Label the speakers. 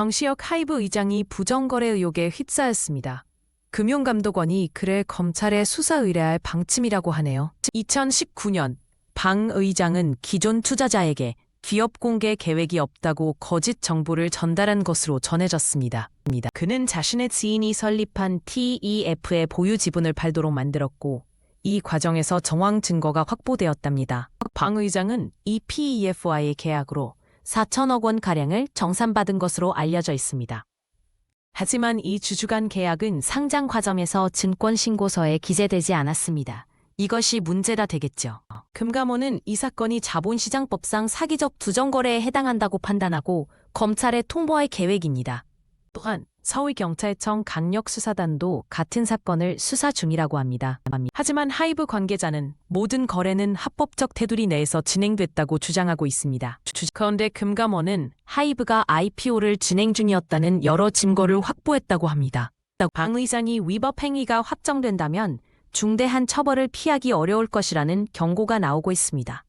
Speaker 1: 황시혁 하이브 의장이 부정거래 의혹에 휩싸였습니다. 금융감독원이 그를 검찰에 수사 의뢰할 방침이라고 하네요. 2019년 방 의장은 기존 투자자에게 기업 공개 계획이 없다고 거짓 정보를 전달한 것으로 전해졌습니다. 그는 자신의 지인이 설립한 TEF의 보유 지분을 팔도록 만들었고 이 과정에서 정황 증거가 확보되었답니다. 방 의장은 이 PEF와의 계약으로 4천억 원 가량을 정산받은 것으로 알려져 있습니다. 하지만 이 주주간 계약은 상장 과정에서 증권 신고서에 기재되지 않았습니다. 이것이 문제가 되겠죠. 금감원은 이 사건이 자본시장법상 사기적 두정거래에 해당한다고 판단하고 검찰에 통보할 계획입니다. 또한 서울경찰청 강력수사단도 같은 사건을 수사 중이라고 합니다. 하지만 하이브 관계자는 모든 거래는 합법적 테두리 내에서 진행됐다고 주장하고 있습니다. 그런데 금감원은 하이브가 IPO를 진행 중이었다는 여러 증거를 확보했다고 합니다. 방 의장이 위법 행위가 확정된다면 중대한 처벌을 피하기 어려울 것이라는 경고가 나오고 있습니다.